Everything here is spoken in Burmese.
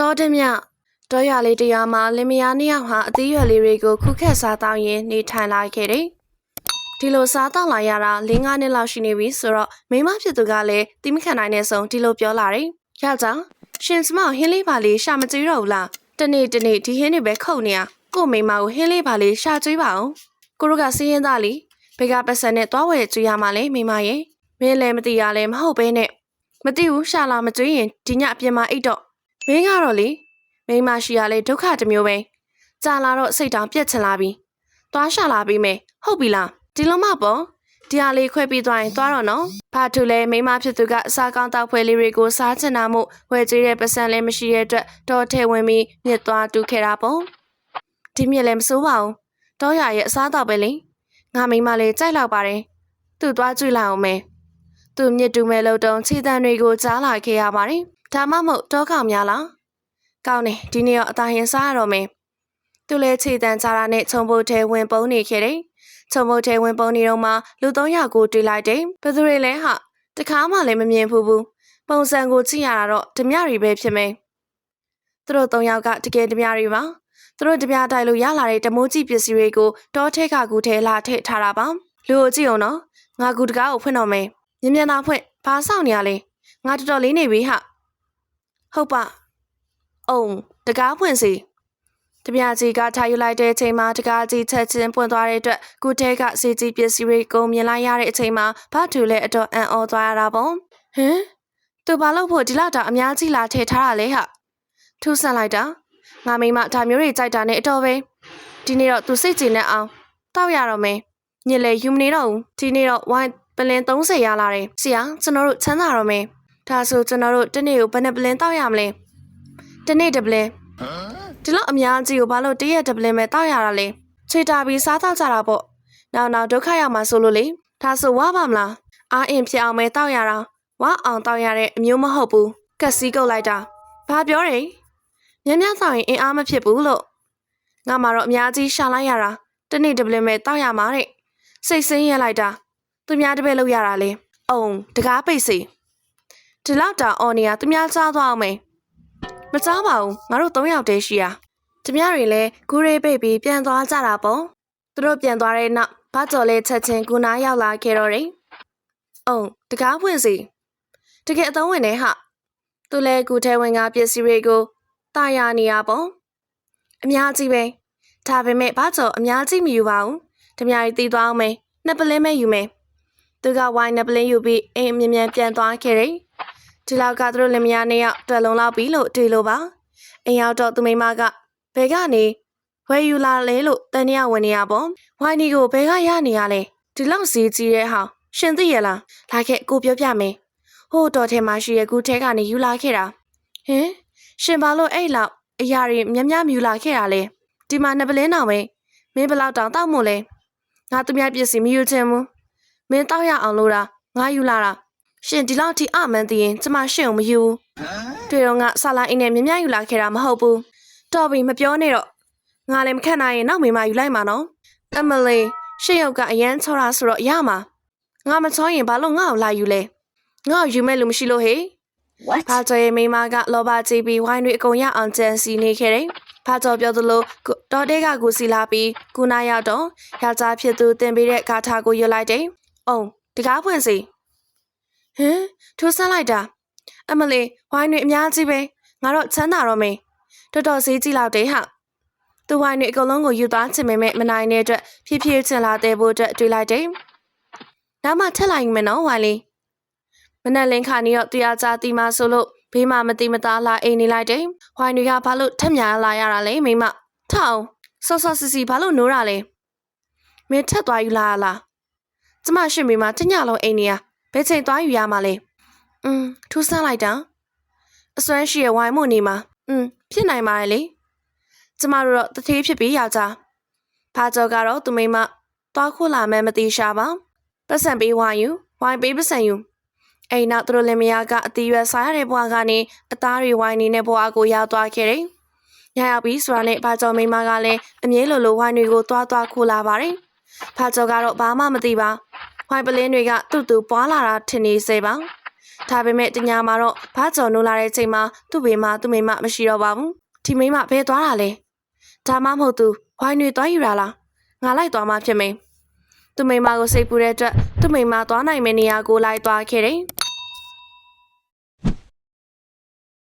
တော်တယ်မြတော်ရလေးတရားမှာလင်မယားနှစ်ယောက်ဟာအသီးရွက်လေးတွေကိုခုခက်စားတောင်းရင်းနေထိုင်လာခဲ့တယ်။ဒီလိုစားတောင်းလာရတာ၄၅နှစ်လောက်ရှိနေပြီဆိုတော့မိမဖြစ်သူကလည်းတိမခံနိုင်တဲ့ဆုံးဒီလိုပြောလာတယ်။ယောက်ျားရှင်စမောက်ဟင်းလေးပါလေးရှာမကြည့်တော့ဘူးလား။တနေ့တနေ့ဒီဟင်းတွေပဲခုတ်နေရကို့မိမကိုဟင်းလေးပါလေးရှာကြွေးပါအောင်။ကိုတို့ကစီးရင်သားလीဘေကပတ်စံနဲ့သွားဝယ်ကြွေးရမှာလေမိမရဲ့မင်းလည်းမသိရလဲမဟုတ်ပဲနဲ့မသိဘူးရှာလာမကြွေးရင်ဒီညအပြင်မှာအိတ်တော့ မင်းကတော့လေမိန်းမရှိရလေဒုက္ခတစ်မျိုးပဲကြာလာတော့စိတ်တောင်ပြက်ချင်လာပြီသွားရှာလာပြီးမယ်ဟုတ်ပြီလားဒီလိုမှပေါ့ဒီဟာလေးခွဲပြီးသွားရင်သွားတော့နော်ဘာထူလဲမိန်းမဖြစ်သူကအစားကောင်းတောက်ဖွဲလေးတွေကိုစားချင်တာမို့ဝယ်ကြည့်တဲ့ပတ်စံလည်းမရှိတဲ့အတွက်တော့ထဲဝင်ပြီးမြစ်သွားတူးခဲ့တာပေါ့ဒီမြစ်လည်းမစိုးပါဘူးတော့ရရဲ့အစားတော့ပဲလေငါမိန်းမလေးကြိုက်လောက်ပါတယ်သူ့သွားကြည့်လိုက်အောင်မယ်သူ့မြစ်တူမဲ့လို့တုံးခြေတံတွေကိုကြားလာခဲ့ရပါတယ် ဒါမှမဟုတ်တော့ကောင်များလားကောင်းတယ်ဒီနေ့တော့အသားရင်စားရတော့မယ်သူလည်းခြေတန်းချတာနဲ့ခြုံပုတ်ထဲဝင်ပုံးနေခဲ့တယ်ခြုံပုတ်ထဲဝင်ပုံးနေတော့မှလူ၃ယောက်ကိုတွေ့လိုက်တယ်ဘယ်သူတွေလဲဟာတခါမှလည်းမမြင်ဘူးဘူးပုံစံကိုကြည့်ရတာတော့ဓမြတွေပဲဖြစ်မယ်သူတို့၃ယောက်ကတကယ်ဓမြတွေပါသူတို့ဓမြတိုက်လို့ရလာတဲ့တမိုးကြီးပစ္စည်းတွေကိုတောထဲကကူထဲလာထည့်ထားတာပါလူကိုကြည့်အောင်နော်ငါကူတကားကိုဖွင့်တော့မယ်မြင်မြန်သာဖွင့်ဘာစောင့်နေရလဲငါတော်တော်လေးနေပြီဟာ ဟုတ်ပါအုံတကားဖွင့်စီတပြားကြီးကထားယူလိုက်တဲ့အချိန်မှာတကားကြီးချက်ချင်းပွင့်သွားတဲ့အတွက်ကုတဲကစီကြီးပစ္စည်းတွေကိုမြင်လိုက်ရတဲ့အချိန်မှာဘာတူလဲအတော်အံ့ဩသွားရတာပေါ့ဟမ်သူဘာလို့ဖို့ဒီလောက်တောင်အများကြီးလာထည့်ထားတာလဲဟာထူးဆန်းလိုက်တာငါမိမဒါမျိုးတွေကြိုက်တာနဲ့အတော်ပဲဒီနေ့တော့သူစိတ်ကြည်နေအောင်တောက်ရတော့မယ်ညစ်လေယူမနေတော့ဘူးဒီနေ့တော့ဝိုင်းပလင်30ရလာတယ်ဆရာကျွန်တော်တို့ချမ်းသာတော့မယ် ဒါဆိုကျွန်တော်တို့တနေ့ကိုဘယ်နှပလင်တောက်ရမလဲတနေ့တပလင်းဒီလောက်အများကြီးကိုဘာလို့တရက်တပလင်းပဲတောက်ရတာလဲချွေတာပြီးစားတော့ကြတာပေါ့နောက်နောက်ဒုက္ခရောက်မှာဆိုလို့လေဒါဆိုဝါပါမလားအာအင်ဖြစ်အောင်ပဲတောက်ရတာဝါအောင်တောက်ရတဲ့အမျိုးမဟုတ်ဘူးကက်စီးကုတ်လိုက်တာဘာပြောတယ်မြင်းမြတောက်ရင်အင်အားမဖြစ်ဘူးလို့ငါမှတော့အများကြီးရှာလိုက်ရတာတနေ့တပလင်းပဲတောက်ရမှာတဲ့စိတ်ဆင်းရဲလိုက်တာသူများတပည့်လောက်ရတာလေအုံတကားပိတ်စီ ဒီလောက်တောင်အော်နေရသူများစားသွားအောင်မယ်မစားပါဘူးငါတို့၃ယောက်တည်းရှိရကျမတွေလည်းဂူရေးပိတ်ပြီးပြန်သွားကြတာပေါ့သူတို့ပြန်သွားတဲ့နောက်ဘာကြော်လဲချက်ချင်းကူနာရောက်လာခဲ့တော့တယ်အုံတကားဖွင့်စီတကယ်အသုံးဝင်နေဟာသူလည်းကူထဲဝင်ကပစ္စည်းတွေကိုတာယာနေရပေါ့အများကြီးပဲဒါပေမဲ့ဘာကြော်အများကြီးမယူပါဘူးဓမြရီတီးသွားအောင်မယ်နှစ်ပလင်းပဲယူမယ်သူကဝိုင်းနှစ်ပလင်းယူပြီးအိမ်အမြင်မြန်ပြန်သွားခဲ့တယ် ဒီလောက်ကသူတို့လင်မယားနှစ်ယောက်တွေ့လုံလောက်ပြီလို့တွေးလို့ပါအိမ်ရောက်တော့သူမိမကဘယ်ကနေဝယ်ယူလာလဲလို့တန်ရဝင်နေရပေါ့ဝိုင်းဒီကိုဘယ်ကရနေရလဲဒီလောက်စီးကြီးတဲ့ဟာရှင်သိရလားလာခဲ့ကိုပြောပြမယ်ဟိုတော်ထဲမှာရှိရဲ့ကူထဲကနေယူလာခဲ့တာဟင်ရှင်ဘာလို့အဲ့လောက်အရာတွေမြများမြူလာခဲ့တာလဲဒီမှာနှစ်ပလင်းတောင်ပဲမင်းဘလောက်တောင်တောက်မို့လဲငါသူများပစ္စည်းမယူချင်ဘူးမင်းတောက်ရအောင်လို့တာငါယူလာတာ ရှင်ဒီလောက်ထိအမှန်သိရင်ကျမရှင့်ကိုမယူဘူးတွေ့တော့ငါဆာလာအိမ်နဲ့မြင်မြယူလာခဲ့တာမဟုတ်ဘူးတော်ပြီမပြောနဲ့တော့ငါလည်းမခက်နိုင်ရင်နောက်မိမယူလိုက်မှာနော်အမလီရှင့်ယောက်ကအရန်ချောတာဆိုတော့ရမှာငါမချောရင်ဘာလို့ငါ့ကိုလာယူလဲငါ့ကိုယူမဲ့လူမရှိလို့ဟေး What? ဘာကြော်ရဲ့မိမကလောဘကြီးပြီးဝိုင်းတွေအကုန်ရအောင်ကြံစီနေခဲ့တယ်။ဘာကြော်ပြောသလိုကိုတော်တဲကကိုစီလာပြီးကုနာရောက်တော့ယောက်ျားဖြစ်သူတင်ပေးတဲ့ဂါထာကိုရွတ်လိုက်တယ်။အုံဒီကားဖွင့်စီ။ ဟမ်ထူးဆန်းလိုက်တာ။အမလေးဝိုင်းတွေအများကြီးပဲငါတော့ချမ်းသာတော့မေ။တော်တော်ဈေးကြီးလောက်တယ်ဟာ။သူဝိုင်းတွေအကုန်လုံးကိုယူသွားချင်ပေမဲ့မနိုင်တဲ့အတွက်ဖြည်းဖြည်းချင်းလာတဲ့ဖို့အတွက်တွေးလိုက်တယ်။နောက်မှထက်လိုက်မယ်နော်ဝိုင်းလေး။မနက်လင်းခါနေတော့တရားကြတီမဆိုလို့ဘေးမှာမတိမသားလာအိမ်နေလိုက်တယ်။ဝိုင်းတွေကဘာလို့ထက်များလာရတာလဲမိမ။ထောင်ဆော့ဆော့စီစီဘာလို့နိုးတာလဲ။မင်းထက်သွားယူလာရလား။ကျမရှိမိမတညလုံးအိမ်နေရ ဘယ်ချိန်သွားယူရမှာလဲ။အင်းထူးဆန်းလိုက်တာ။အစွမ်းရှိရဲ့ဝိုင်မို့နေမှာ။အင်းဖြစ်နိုင်ပါလေ။ကျမတို့တော့တထေးဖြစ်ပြီးယောက်ျား။ဖာကျော်ကတော့သူမိမသွားခုလာမယ်မသိရှာပါ။ပတ်စံပေးဝိုင်ယူဝိုင်ပေးပတ်စံယူ။အဲ့နောက်သူတို့လင်မယားကအတီးရွယ်စားရတဲ့ဘဝကနေအသားတွေဝိုင်နေတဲ့ဘဝကိုရောက်သွားခဲ့တယ်။ညရောက်ပြီးဆိုတာနဲ့ဖာကျော်မိမကလည်းအမြဲလိုလိုဝိုင်တွေကိုသွားသွားခုလာပါတယ်။ဖာကျော်ကတော့ဘာမှမသိပါ ဝိုင်းပလင်းတွေကသူ့သူပွားလာတာထင်နေစေပါဒါပေမဲ့တညာမှာတော့ဘာကြော်နိုးလာတဲ့အချိန်မှာသူ့ဘေးမှာသူ့မိမမရှိတော့ပါဘူးဒီမိမဘယ်သွားတာလဲဒါမှမဟုတ်သူဝိုင်းတွေသွားယူရလားငါလိုက်သွားမှဖြစ်မယ်သူမိမကိုစိတ်ပူတဲ့အတွက်သူမိမသွားနိုင်မယ့်နေရာကိုလိုက်သွားခဲ့တယ်